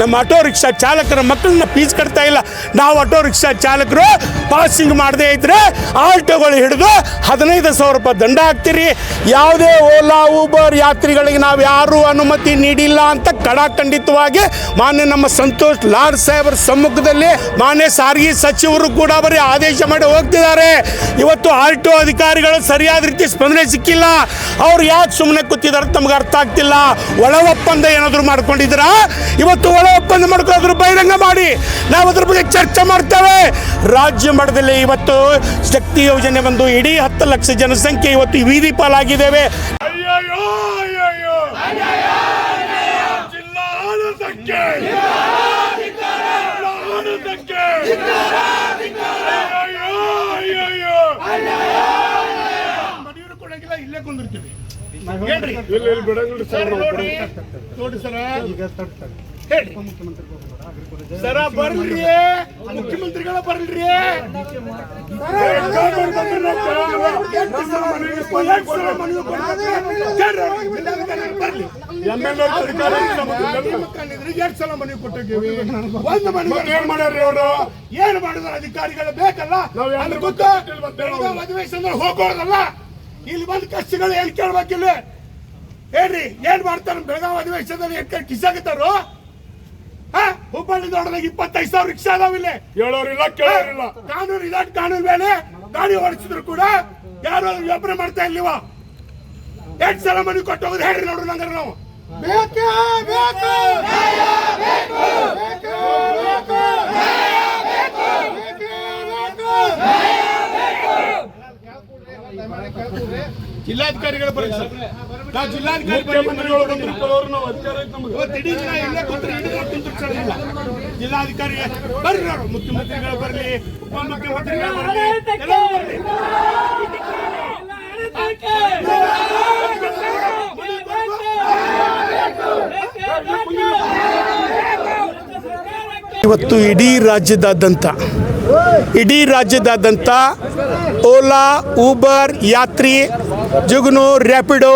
ನಮ್ಮ auto rickshaw ಚಾಲಕರ ಮಕ್ಕಳನ್ನ ಫೀಸ್ ಕಟ್ತಾ ಇಲ್ಲ. ನಾವು ಆಟೋ ರಿಕ್ಷಾ ಚಾಲಕರು ಪಾಸಿಂಗ್ ಮಾಡದೇ ಇದ್ರೆ ಆಲ್ಟೋಗಳು ಹಿಡಿದು ಹದಿನೈದು ಸಾವಿರ ರೂಪಾಯಿ ದಂಡ ಹಾಕ್ತೀರಿ. ಯಾವುದೇ ಓಲಾ, ಊಬರ್ ಯಾತ್ರಿಗಳಿಗೆ ನಾವು ಯಾರೂ ಅನುಮತಿ ನೀಡಿಲ್ಲ ಅಂತ ಕಡಾಖಂಡಿತವಾಗಿ ಮಾನ್ಯ ನಮ್ಮ ಸಂತೋಷ್ ಲಾಡ್ ಸಾಹೇಬರ ಸಮ್ಮುಖದಲ್ಲಿ ಮಾನ್ಯ ಸಾರಿಗೆ ಸಚಿವರು ಕೂಡ ಬರೀ ಆದೇಶ ಮಾಡಿ ಹೋಗ್ತಿದ್ದಾರೆ. ಇವತ್ತು ಆಲ್ಟೋ ಅಧಿಕಾರಿಗಳು ಸರಿಯಾದ ರೀತಿ ಸ್ಪಂದನೆ ಸಿಕ್ಕಿಲ್ಲ. ಅವ್ರು ಯಾಕೆ ಸುಮ್ಮನೆ ಕೂತಿದ್ದಾರೆ ತಮ್ಗೆ ಅರ್ಥ ಆಗ್ತಿಲ್ಲ. ಒಳ ಒಪ್ಪಂದ ಏನಾದರೂ ಮಾಡ್ಕೊಂಡಿದ್ದೀರಾ? ಇವತ್ತು ಒಳ ಒಪ್ಪಂದ ಮಾಡ್ಕೊಳ್ಳೋದ್ರ ಬಹಿರಂಗ ಮಾಡಿ ನಾವು ಅದ್ರ ಬಗ್ಗೆ ಚರ್ಚೆ ಮಾಡ್ತೇವೆ. ರಾಜ್ಯ ಮಟ್ಟದಲ್ಲಿ ಇವತ್ತು ಶಕ್ತಿ ಯೋಜನೆ ಬಂದು ಇಡೀ ಹತ್ತು ಲಕ್ಷ ಜನಸಂಖ್ಯೆ ಇವತ್ತು ಬೀದಿ ಪಾಲಾಗಿದ್ದೇವೆ. ಇಲ್ಲೇ ಕುಂದಿರ್ತೀವಿ. ಹೇಳ್ರಿ. ಇಲ್ಲಿ ಇಲ್ಲಿ ಬಿಡಂಗಿಲ್ಲ ಸರ್ ನಾವು ನೋಡ್ರಿ. ನೋಡಿ ಸರ. ಹೇಳಿ ಸರ ಬರ್ರಿ. ಮುಖ್ಯಮಂತ್ರಿಗಳ ಬರ್ರಿ. ಎರಡು ಸಲ ಮನೆ ಕೊಟ್ಟಿದ್ದೀವಿ? ಒಂದು ಮನೆ ಏನ್ ಮಾಡ್ಯಾರ್ರಿ ಅವರು? ಏನು ಮಾಡಿದ್ರು ಅಧಿಕಾರಿಗಳು ಬೇಕಲ್ಲ. ಹೇಳೋದು. ಹೋಗೋದಲ್ಲ ಇಲ್ಲಿ ಬಂದ ಕಷ್ಟಗಳು ಏನ್ ಕೇಳ್ಬೇಕಿಲ್ಲ? ಹೇಳ್ರಿ ಏನ್ ಮಾಡ್ತಾರೆ? ಬೆಳಗಾವಿ ಅಧಿವೇಶನದಲ್ಲಿ ಏನ್ ಕಿಸಾಕತ್ತಾರು ಹಾ ಹುಬ್ಬಳ್ಳಿ ದೊಡ್ಡದಾಗ ಇಪ್ಪತ್ತೈದು ಸಾವಿರ ರಿಕ್ಷಾ ಅದಾವಿಲ್ಲ ಹೇಳೋರಿಲ್ಲ ಕೇಳೋರಿಲ್ಲ. ಕಾನೂನು ಇದಾಟ್ ಕಾನೂನು ಮೇಲೆ ಗಾಡಿ ಓಡಿಸಿದ್ರು ಕೂಡ ಯಾರು ವ್ಯಾಪಾರ ಮಾಡ್ತಾ ಇಲ್ಲಿವ ಎಂಟು ಸಲ ಮನೆ ಕೊಟ್ಟು ಹೋಗೋದು ಹೇಳ್ರಿ ನೋಡ್ರಿ ನಂಗಾರ ನಾವು. ಬೇಕೇ ಬೇಕು. ಬೇಕೇ ಬೇಕು. ಜಿಲ್ಲಾಧಿಕಾರಿಗಳು ಬರೀ ಸರ್ ನಾವು ಜಿಲ್ಲಾಧಿಕಾರಿ ಮುಖ್ಯಮಂತ್ರಿಗಳು ನಾವು ಅಧಿಕಾರ ನಮ್ಗೆ ಇವತ್ತು ಇಡೀ ದಿನ ಇಲ್ಲೇ ಕೂತ್ರೆ ಇಡೀ ದಿನ ಕುಂತ್ರಿಸೋದಿಲ್ಲ. ಜಿಲ್ಲಾಧಿಕಾರಿ ಬರ್ರಿ ಮುಖ್ಯಮಂತ್ರಿಗಳು ಬರಲಿ ಉಪಮುಖ್ಯಮಂತ್ರಿಗಳು ಬರಲಿ ಎಲ್ಲರೂ ಬರ್ಲಿ ಇವತ್ತು ಇಡೀ ರಾಜ್ಯದಾದ್ಯಂತ ಇಡೀ ರಾಜ್ಯದಾದ್ಯಂತ ಓಲಾ, ಊಬರ್, ಯಾತ್ರಿ, ಜುಗ್ನು, ರ್ಯಾಪಿಡೋ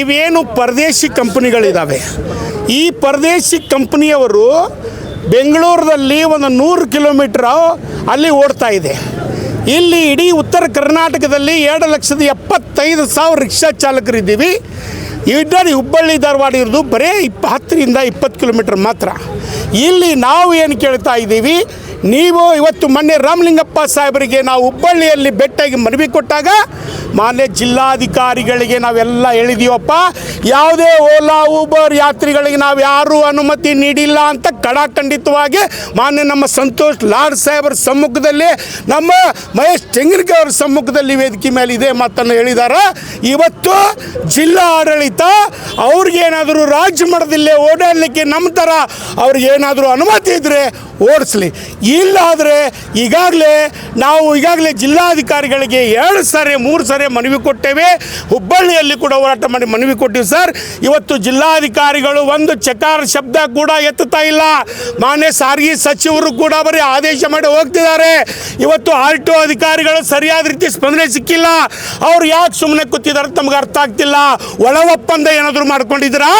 ಇವೇನು ಪರದೇಶಿ ಕಂಪ್ನಿಗಳಿದ್ದಾವೆ ಈ ಪರದೇಶಿ ಕಂಪನಿಯವರು ಬೆಂಗಳೂರಲ್ಲಿ ಒಂದು ನೂರು ಕಿಲೋಮೀಟ್ರ್ ಅಲ್ಲಿ ಓಡ್ತಾ ಇದೆ. ಇಲ್ಲಿ ಇಡೀ ಉತ್ತರ ಕರ್ನಾಟಕದಲ್ಲಿ ಎರಡು ಲಕ್ಷದ ಎಪ್ಪತ್ತೈದು ಸಾವಿರ ರಿಕ್ಷಾ ಚಾಲಕರಿದ್ದೀವಿ. ಇಡೀ ಹುಬ್ಬಳ್ಳಿ, ಧಾರವಾಡ ಇರೋದು ಬರೀ ಇಪ್ಪ ಹತ್ತರಿಂದ ಇಪ್ಪತ್ತು ಕಿಲೋಮೀಟ್ರ್ ಮಾತ್ರ. ಇಲ್ಲಿ ನಾವು ಏನು ಕೇಳ್ತಾ ಇದ್ದೀವಿ ನೀವು ಇವತ್ತು ಮೊನ್ನೆ ರಾಮಲಿಂಗಪ್ಪ ಸಾಹೇಬರಿಗೆ ನಾವು ಹುಬ್ಬಳ್ಳಿಯಲ್ಲಿ ಬೆಟ್ಟಾಗಿ ಮನವಿ ಕೊಟ್ಟಾಗ ಮಾನ್ಯ ಜಿಲ್ಲಾಧಿಕಾರಿಗಳಿಗೆ ನಾವೆಲ್ಲ ಹೇಳಿದೀವಪ್ಪ, ಯಾವುದೇ ಓಲಾ, ಊಬರ್ ಯಾತ್ರಿಗಳಿಗೆ ನಾವು ಯಾರೂ ಅನುಮತಿ ನೀಡಿಲ್ಲ ಅಂತ ಕಡಾಖಂಡಿತವಾಗಿ ಮಾನ್ಯ ನಮ್ಮ ಸಂತೋಷ್ ಲಾಡ್ ಸಾಹೇಬರ ಸಮ್ಮುಖದಲ್ಲಿ, ನಮ್ಮ ಮಹೇಶ್ ತೆಂಗಿನಕಾಯಿ ಅವರ ಸಮ್ಮುಖದಲ್ಲಿ ವೇದಿಕೆ ಮೇಲೆ ಇದೇ ಮಾತನ್ನು ಹೇಳಿದ್ದಾರೆ ಇವತ್ತು ಜಿಲ್ಲಾ ಆಡಳಿತ ಅವ್ರಿಗೇನಾದರೂ ರಾಜ್ಯ ಮಟ್ಟದಲ್ಲೇ ಓಡಾಡಲಿಕ್ಕೆ ನಮ್ಮ ಥರ ಅವ್ರಿಗೇನಾದರೂ ಅನುಮತಿ ಇದ್ದರೆ ಓಡಿಸ್ಲಿ. ಇಲ್ಲಾದರೆ ಈಗಾಗಲೇ ನಾವು ಈಗಾಗಲೇ ಜಿಲ್ಲಾಧಿಕಾರಿಗಳಿಗೆ ಎರಡು ಸಾರಿ, ಮೂರು ಸಾರಿ ಮನವಿ ಕೊಟ್ಟೇವೆ. ಹುಬ್ಬಳ್ಳಿಯಲ್ಲಿ ಕೂಡ ಹೋರಾಟ ಮಾಡಿ ಮನವಿ ಕೊಟ್ಟಿವಿ ಸರ್. ಇವತ್ತು ಜಿಲ್ಲಾಧಿಕಾರಿಗಳು ಒಂದು ಚಕಾರ ಶಬ್ದ ಕೂಡ ಎತ್ತುತ್ತಾ ಇಲ್ಲ. ಮಾನ್ಯ ಸಾರಿಗೆ ಸಚಿವರು ಕೂಡ ಬರೀ ಆದೇಶ ಮಾಡಿ ಹೋಗ್ತಿದ್ದಾರೆ. ಇವತ್ತು ಆಲ್ಟೋ ಅಧಿಕಾರಿಗಳು ಸರಿಯಾದ ರೀತಿ ಸ್ಪಂದನೆ ಸಿಕ್ಕಿಲ್ಲ. ಅವ್ರು ಯಾಕೆ ಸುಮ್ಮನೆ ಕೂತಿದ್ದಾರೆ ತಮ್ಗೆ ಅರ್ಥ ಆಗ್ತಿಲ್ಲ. ಒಳ ಒಪ್ಪಂದ ಏನಾದರೂ ಮಾಡ್ಕೊಂಡಿದ್ದೀರಾ?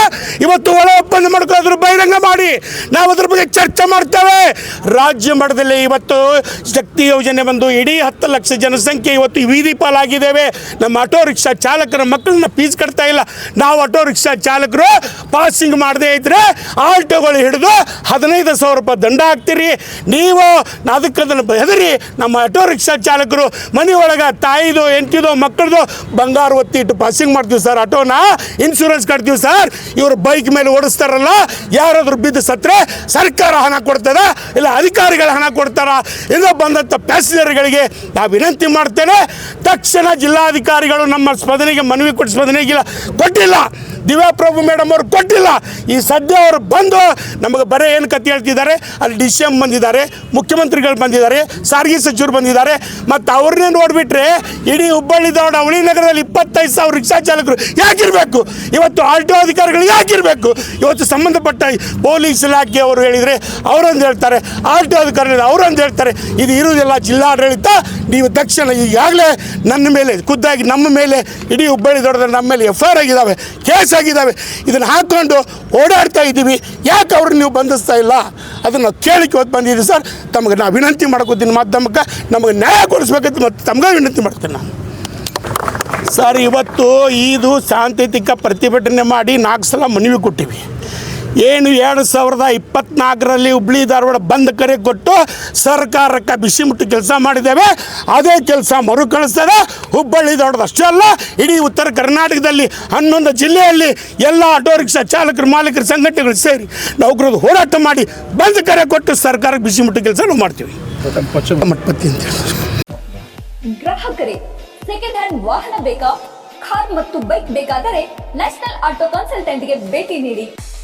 ಇವತ್ತು ಒಳ ಒಪ್ಪಂದ ಮಾಡ್ಕೊಳ್ಳೋದ್ರ ಬಹಿರಂಗ ಮಾಡಿ. ನಾವು ಅದ್ರ ಬಗ್ಗೆ ಚರ್ಚೆ ಮಾಡ್ತೇವೆ. ರಾಜ್ಯ ಮಟ್ಟದಲ್ಲಿ ಇವತ್ತು ಶಕ್ತಿ ಯೋಜನೆ ಬಂದು ಇಡೀ ಹತ್ತು ಲಕ್ಷ ಜನಸಂಖ್ಯೆ ಇವತ್ತು ಬೀದಿ ಪಾಲಾಗಿದ್ದೇವೆ. ನಮ್ಮ ಆಟೋ ರಿಕ್ಷಾ ಚಾಲಕರ ಮಕ್ಕಳನ್ನ ಫೀಸ್ ಕಟ್ತಾ ಇಲ್ಲ. ನಾವು ಆಟೋ ರಿಕ್ಷಾ ಚಾಲಕರು ಪಾಸಿಂಗ್ ಮಾಡದೇ ಇದ್ರೆ ಆಲ್ಟೋಗಳು ಹಿಡಿದು ಹದಿನೈದು ಸಾವಿರ ರೂಪಾಯಿ ದಂಡ ಹಾಕ್ತೀರಿ. ನೀವು ಅದಕ್ಕೆ ಅದನ್ನು ಹೆದರಿ, ನಮ್ಮ ಆಟೋ ರಿಕ್ಷಾ ಚಾಲಕರು ಮನೆ ಒಳಗೆ ತಾಯಿದು ಎಂಟಿದು ಮಕ್ಕಳದು ಬಂಗಾರ ಒತ್ತಿ ಇಟ್ಟು ಪಾಸಿಂಗ್ ಮಾಡ್ತೀವಿ ಸರ್. ಆಟೋನ ಇನ್ಶೂರೆನ್ಸ್ ಕಟ್ತೀವಿ ಸರ್. ಇವರು ಬೈಕ್ ಮೇಲೆ ಓಡಿಸ್ತಾರಲ್ಲ, ಯಾರಾದರೂ ಬಿದ್ದು ಸತ್ರೆ ಸರ್ಕಾರ ಹಣ ಕೊಡ್ತದ. ಇಲ್ಲ ಅಧಿಕಾರಿಗಳ ಹಣ ಕೊಡ್ತಾರ? ಎಂದು ಬಂದಂಥ ಪ್ಯಾಸೆಂಜರ್ಗಳಿಗೆ ನಾವು ವಿನಂತಿ ಮಾಡ್ತೇನೆ, ತಕ್ಷಣ ಜಿಲ್ಲಾಧಿಕಾರಿಗಳು ನಮ್ಮ ಸ್ಪಂದನೆಗೆ ಮನವಿ ಕೊಟ್ಟು ಸ್ಪಂದನೆಗಿಲ್ಲ ಕೊಟ್ಟಿಲ್ಲ. ದಿವ್ಯಾಪ್ರಭು ಮೇಡಮ್ ಅವರು ಕೊಟ್ಟಿಲ್ಲ. ಈ ಸದ್ಯ ಅವರು ಬಂದು ನಮಗೆ ಬರೀ ಏನು ಕತೆ ಹೇಳ್ತಿದ್ದಾರೆ, ಅಲ್ಲಿ ಡಿ ಸಿ ಎಂ ಬಂದಿದ್ದಾರೆ, ಮುಖ್ಯಮಂತ್ರಿಗಳು ಬಂದಿದ್ದಾರೆ, ಸಾರಿಗೆ ಸಚಿವರು ಬಂದಿದ್ದಾರೆ. ಮತ್ತು ಅವ್ರನ್ನೇ ನೋಡಿಬಿಟ್ರೆ ಇಡೀ ಹುಬ್ಬಳ್ಳಿ ದೌಡ ಹುಳಿ ನಗರದಲ್ಲಿ ಇಪ್ಪತ್ತೈದು ಸಾವಿರ ರಿಕ್ಷಾ ಚಾಲಕರು ಯಾಕಿರಬೇಕು? ಇವತ್ತು ಆಲ್ಟೋ ಅಧಿಕಾರಿಗಳು ಯಾಕಿರಬೇಕು? ಇವತ್ತು ಸಂಬಂಧಪಟ್ಟ ಪೊಲೀಸ್ ಇಲಾಖೆ ಅವರು ಹೇಳಿದರೆ ಅವರೊಂದು ಹೇಳ್ತಾರೆ ಹೇಳ್ತಾರೆ, ಆರ್ ಟಿ ಅಧಿಕಾರಿಗಳು ಅವರು ಅಂತ ಹೇಳ್ತಾರೆ, ಇದು ಇರುವುದಿಲ್ಲ, ಜಿಲ್ಲಾಡಳಿತ, ನೀವು ತಕ್ಷಣ ಈಗಾಗಲೇ ನನ್ನ ಮೇಲೆ, ಖುದ್ದಾಗಿ ನಮ್ಮ ಮೇಲೆ, ಇಡೀ ಹುಬ್ಬಳ್ಳಿ ದೊಡ್ಡದ ನಮ್ಮ ಮೇಲೆ ಎಫ್ ಐ ಆರ್ ಆಗಿದ್ದಾವೆ ಕೇಸ್ ಆಗಿದ್ದಾವೆ, ಇದನ್ನು ಹಾಕ್ಕೊಂಡು ಓಡಾಡ್ತಾ ಇದ್ದೀವಿ. ಯಾಕೆ ಅವ್ರನ್ನ ನೀವು ಬಂಧಿಸ್ತಾ ಇಲ್ಲ? ಅದನ್ನು ಕೇಳಿಕೆ ಹೊತ್ತು ಬಂದಿದ್ದೀವಿ ಸರ್. ತಮಗೆ ನಾನು ವಿನಂತಿ ಮಾಡ್ಕೋತೀನಿ ಮಾಧ್ಯಮಕ್ಕೆ, ನಮಗೆ ನ್ಯಾಯ ಕೊಡಿಸ್ಬೇಕಂತ ಮತ್ತು ತಮಗೆ ವಿನಂತಿ ಮಾಡ್ತೀನಿ ನಾನು. ಸರ್, ಇವತ್ತು ಇದು ಸಾಂಕೇತಿಕ ಪ್ರತಿಭಟನೆ ಮಾಡಿ ನಾಲ್ಕು ಸಲ ಮನವಿ ಕೊಟ್ಟಿವಿ. ಏನು ಎರಡು ಸಾವಿರದ ಇಪ್ಪತ್ನಾಲ್ಕರಲ್ಲಿ ಹುಬ್ಳಿ ಧಾರವಾಡ ಬಂದ್ ಕರೆ ಕೊಟ್ಟು ಸರ್ಕಾರಕ್ಕೆ ಬಿಸಿ ಮುಟ್ಟು ಕೆಲಸ ಮಾಡಿದ್ದೇವೆ. ಅದೇ ಕೆಲಸ ಮರುಕಳಿಸ್ತದೆ. ಹುಬ್ಬಳ್ಳಿ ದೊಡ್ಡದು ಅಷ್ಟೇ ಅಲ್ಲ, ಇಡೀ ಉತ್ತರ ಕರ್ನಾಟಕದಲ್ಲಿ ಹನ್ನೊಂದು ಜಿಲ್ಲೆಯಲ್ಲಿ ಎಲ್ಲ ಆಟೋ ರಿಕ್ಷಾ ಚಾಲಕರು, ಮಾಲೀಕರು, ಸಂಘಟನೆಗಳು ಸೇರಿ ನೌಕರರು ಹೋರಾಟ ಮಾಡಿ ಬಂದ್ ಕರೆ ಕೊಟ್ಟು ಸರ್ಕಾರಕ್ಕೆ ಬಿಸಿ ಮುಟ್ಟು ಕೆಲಸ ನಾವು ಮಾಡ್ತೀವಿ. ಸೆಕೆಂಡ್ ಹ್ಯಾಂಡ್ ವಾಹನ ಬೇಕಾ? ಕಾರ್ ಮತ್ತು ಬೈಕ್ ಬೇಕಾದರೆ ನ್ಯಾಷನಲ್ ಆಟೋ ಕನ್ಸಲ್ಟೆಂಟ್ಗೆ ಭೇಟಿ ನೀಡಿ.